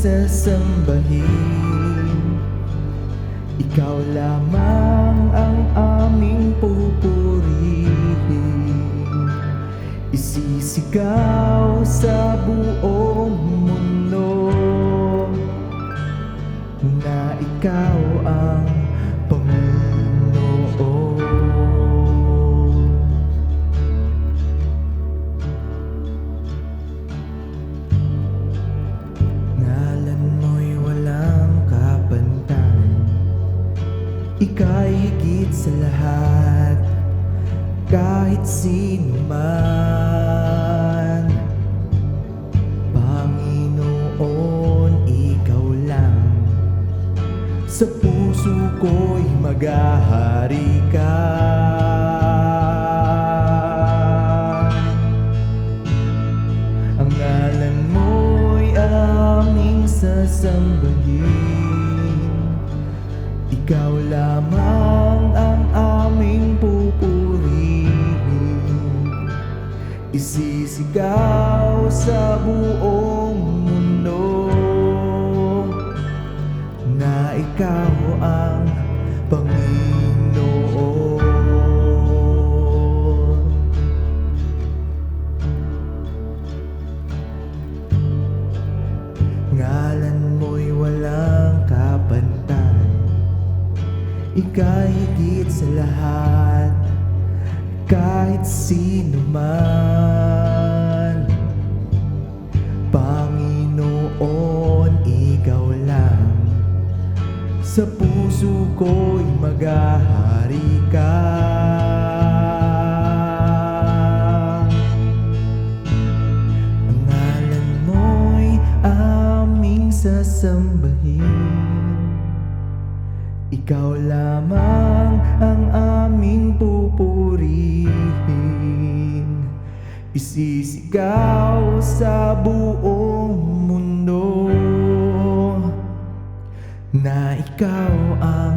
sasambahin Ikaw lamang ang aming pupurihin. Isisigaw sa buong mundo Na ikaw ang Ika'y higit sa lahat Kahit sino man. Panginoon, ikaw lang. Sa puso ko'y maghahari ka. Ang ngalan mo'y aming sasambahin Ikaw lamang ang aming pupurihin. Isisigaw sa buong mundo Na ikaw ang Panginoon Ika'y higit sa lahat Kahit sino man. Panginoon, ikaw lang. Sa puso ko'y maghahari ka. Ang ngalan mo'y aming sasambahin Ikaw lamang ang aming pupurihin. Isisigaw sa buong mundo Na ikaw ang